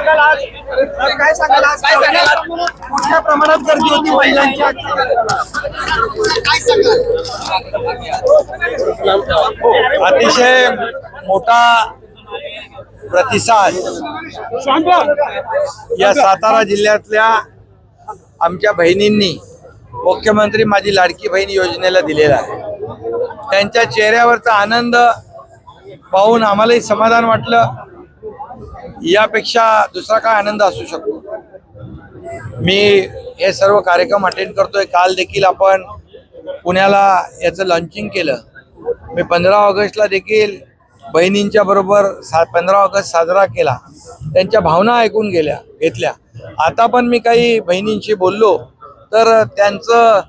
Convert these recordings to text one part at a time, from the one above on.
सांगाल आज? काय सांगाल आज? काय सांगाल मोठ्या प्रमाणात गर्दी होती महिलांची. अतिशय मोठा प्रतिसाद या सातारा जिल्ह्यातल्या आमच्या बहिणींनी मुख्यमंत्री माझी लाडकी बहीण योजनेला दिलेला आहे. त्यांच्या चेहऱ्यावरचा आनंद पाहून आम्हालाही समाधान वाटलं. यापेक्षा दुसरा काय आनंद असू शकतो? मी हे सर्व कार्यक्रम अटेंड करतोय. काल देखील आपण पुण्याला याचं लॉन्चिंग केलं. मी पंधरा ऑगस्टला देखील बहिणींच्या बरोबर सा पंधरा ऑगस्ट साजरा केला. त्यांच्या भावना ऐकून गेल्या घेतल्या. आता पण मी काही बहिणींशी बोललो तर त्यांचं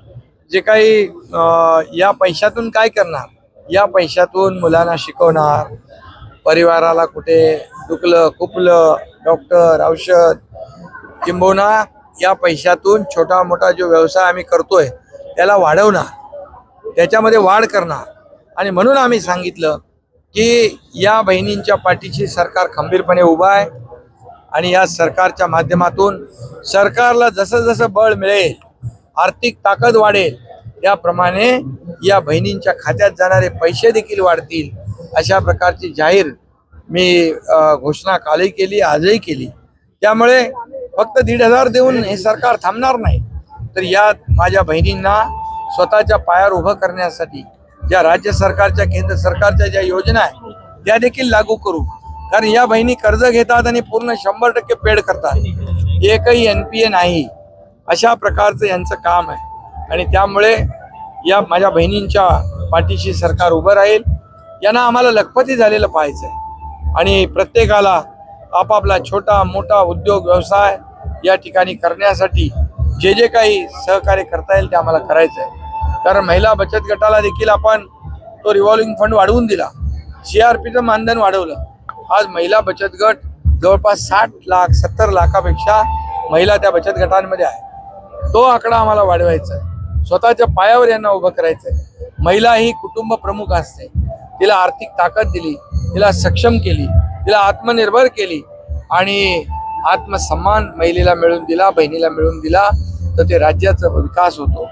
जे काही अं, या पैशातून काय करणार? या पैशातून मुलांना शिकवणार परिवाराला कुठे दुखलं खुपलं डॉक्टर औषध किंबहुना या पैशातून छोटा मोठा जो व्यवसाय आम्ही करतोय त्याला वाढवणार त्याच्यामध्ये वाढ करणार. आणि म्हणून आम्ही सांगितलं की या बहिणींच्या पाठीशी सरकार खंबीरपणे उभा आहे आणि या सरकारच्या माध्यमातून सरकारला जसं जसं बळ मिळेल आर्थिक ताकद वाढेल त्याप्रमाणे या बहिणींच्या खात्यात जाणारे पैसे देखील वाढतील. अशा प्रकारची जाहीर मी घोषणा कालही केली आजही केली. त्यामुळे फक्त दीड हजार देऊन हे सरकार थांबणार नाही. तर यात माझ्या बहिणींना स्वतःच्या पायावर उभं करण्यासाठी ज्या राज्य सरकारच्या केंद्र सरकारच्या ज्या योजना आहेत त्या देखील लागू करू. कारण या बहिणी कर्ज घेतात आणि पूर्ण शंभर टक्के पेड करतात. एकही एन पी ए नाही. अशा प्रकारचं यांचं काम आहे. आणि त्यामुळे या माझ्या बहिणींच्या पाठीशी सरकार उभं राहील. यांना आम्हाला लखपती झालेलं पाहायचं आहे आणि प्रत्येकाला आपापला छोटा मोठा उद्योग व्यवसाय या ठिकाणी करण्यासाठी जे जे काही सहकार्य करता येईल ते आम्हाला करायचं आहे कारण महिला बचत गटाला देखील आपण तो रिव्हॉल्विंग फंड वाढवून दिला. सी आर पीचं मानधन वाढवलं. आज महिला बचत गट जवळपास साठ लाख सत्तर लाखापेक्षा महिला त्या बचत गटांमध्ये आहे. तो आकडा आम्हाला वाढवायचा आहे स्वतःच्या पायावर यांना उभं करायचं आहे महिला ही कुटुंब प्रमुख असते. तिला आर्थिक ताकद दिली तिला सक्षम केली तिला आत्मनिर्भर केली आणि आत्मसन्मान महिलेला मिळवून दिला बहिणीला मिळवून दिला तर ते राज्याचा विकास होतो.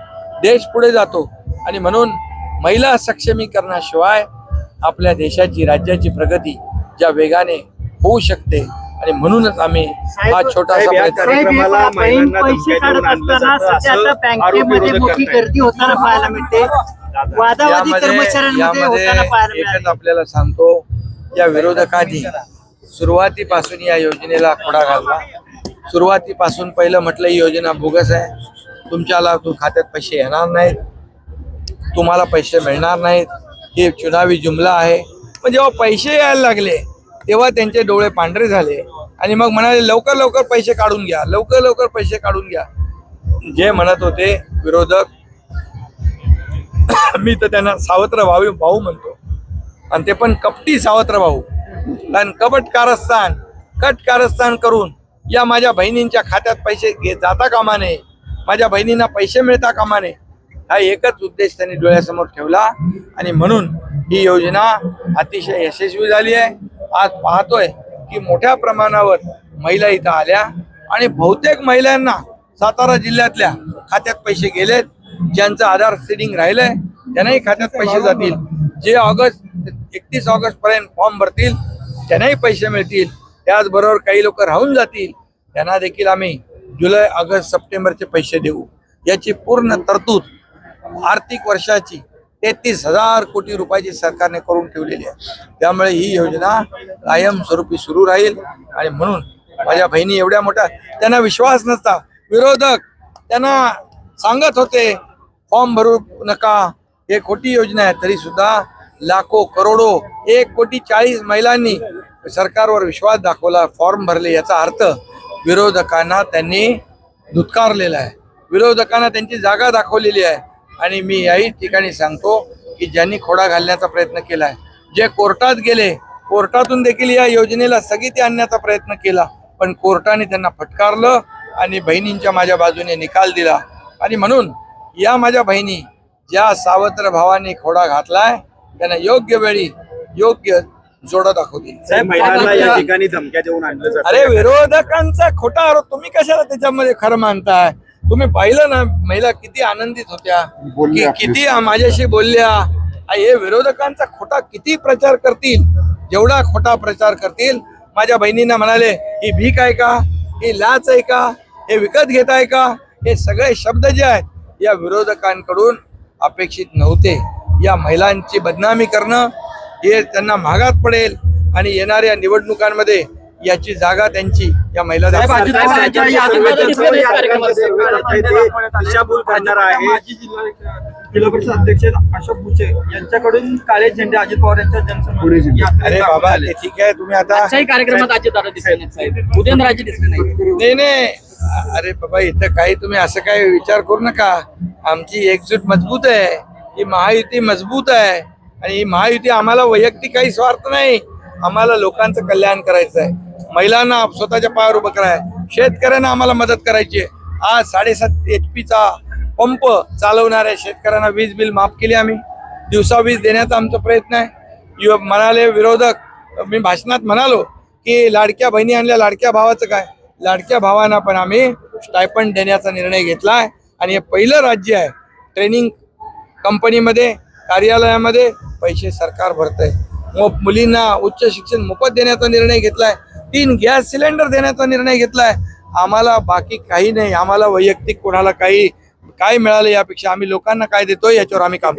देश पुढे जातो आणि म्हणून महिला सक्षमीकरणाशिवाय आपल्या देशाची राज्याची प्रगती ज्या वेगाने होऊ शकते आणि म्हणूनच आम्ही हा छोटासा बँकेमध्ये मोठी. गर्दी होताना पाहायला मिळते. वादावादी यामध्ये कर्मचाऱ्यांमध्ये यामध्ये होताना पाहायला एकच आपल्याला सांगतो या विरोधकांनी सुरुवातीपासून या योजनेला खोडा घालला सुरुवातीपासून पहिलं म्हटलं ही योजना बोगस आहे. तुमच्याला तू खात्यात पैसे येणार नाहीत. तुम्हाला पैसे मिळणार नाहीत. हे चुनावी जुमला आहे. पण जेव्हा पैसे यायला लागले तेव्हा त्यांचे डोळे पांढरे झाले. आणि मग म्हणाले लवकर लवकर पैसे काढून घ्या. लवकर लवकर पैसे काढून घ्या. जे म्हणत होते विरोधक मी तर त्यांना सावत्र भाऊ भाऊ म्हणतो. आणि ते पण कपटी सावत्र भाऊ. कारण कपट कारस्थान कट कारस्थान करून या माझ्या बहिणींच्या खात्यात पैसे घे जाता कामा नये माझ्या बहिणींना पैसे मिळता कामा नये हा एकच उद्देश त्यांनी डोळ्यासमोर ठेवला. आणि म्हणून ही योजना अतिशय यशस्वी झाली आहे. आज पाहतोय की मोठ्या प्रमाणावर महिला इथं आल्या. आणि बहुतेक महिलांना सातारा जिल्ह्यातल्या खात्यात पैसे गेलेत. ज्यांचं आधार सीडिंग राहिलंय त्यांनाही खात्यात पैसे जातील. जे ऑगस्ट एकतीस ऑगस्ट पर्यंत फॉर्म भरतील त्यांनाही पैसे मिळतील. त्याचबरोबर काही लोक राहून जातील. त्यांना देखील आम्ही जुलै ऑगस्ट सप्टेंबरचे पैसे देऊ. याची पूर्ण तरतूद आर्थिक वर्षाची तेहतीस हजार कोटी रुपयाची सरकारने करून ठेवलेली आहे. त्यामुळे ही योजना कायमस्वरूपी सुरू राहील. आणि म्हणून माझ्या बहिणी एवढ्या मोठ्या त्यांना विश्वास नसता. विरोधक त्यांना सांगत होते फॉर्म भरू नका. हे खोटी योजना आहे तरी सुद्धा लाखो करोडो एक कोटी चाळीस महिलांनी सरकारवर विश्वास दाखवला फॉर्म भरले. याचा अर्थ विरोधकांना त्यांनी धुतकारलेला आहे. विरोधकांना त्यांची जागा दाखवलेली आहे. आणि मी याही ठिकाणी सांगतो की ज्यांनी खोडा घालण्याचा प्रयत्न केला आहे जे कोर्टात गेले कोर्टातून देखील या योजनेला स्थगिती आणण्याचा प्रयत्न केला पण कोर्टाने त्यांना फटकारलं आणि बहिणींच्या माझ्या बाजूने निकाल दिला. आणि म्हणून या माझ्या बहिणी ज्या सावत्र भावांनी खोडा घातलाय त्यांना योग्य वेळी योग्य जोडा दाखवतील. जातं. अरे विरोधकांचा खोटा आरोप तुम्ही कशाला त्याच्यामध्ये खरं मानताय? तुम्ही पाहिलं ना महिला किती आनंदित होत्या कि- किती माझ्याशी बोलल्या? हे विरोधकांचा खोटा किती प्रचार करतील? जेवढा खोटा प्रचार करतील? माझ्या बहिणींना म्हणाले ही भीक आहे का? ही लाच आहे का? हे विकत घेत आहे का? हे सगळे शब्द जे आहेत या विरोधकांकडून अपेक्षित नव्हते या महिलांची बदनामी करणं हे त्यांना महागात पडेल आणि येणाऱ्या निवडणुकांमध्ये याची जागा त्यांची या महिला यांच्याकडून काळे झेंडे अजित पवार यांच्या जनसंपर्क अरे बाबा ठीक आहे तुम्ही आता कार्यक्रमात अजित दादा दिसले नाही नाही अरे बाबा इथं काही तुम्ही असं काही विचार करू नका. आमची एकजूट मजबूत आहे. ही महायुती मजबूत आहे. आणि ही महायुती आम्हाला वैयक्तिक काही स्वार्थ नाही. आम्हाला लोकांचं कल्याण करायचं आहे महिलांना स्वतःच्या पायावर उभं कराय. शेतकऱ्यांना आम्हाला मदत करायची आहे. आज साडेसात एच पीचा पंप चालवणाऱ्या शेतकऱ्यांना वीज बिल माफ केली आम्ही. दिवसा वीज देण्याचा आमचा प्रयत्न आहे. यु म्हणाले विरोधक मी भाषणात म्हणालो की लाडक्या बहिणी आणल्या लाडक्या भावाचं काय? लाडक्या भावांना पण आम्ही स्टायपंड देण्याचा निर्णय घेतलाय. आणि हे पहिलं राज्य आहे. ट्रेनिंग कंपनीमध्ये कार्यालयामध्ये पैसे सरकार भरतंय. मग मुलींना उच्च शिक्षण मोफत देण्याचा निर्णय घेतलाय. तीन गॅस सिलेंडर देण्याचा निर्णय घेतलाय. आम्हाला बाकी काही नाही. आम्हाला वैयक्तिक कोणाला काही काय मिळालं यापेक्षा आम्ही लोकांना काय देतोय याच्यावर आम्ही काम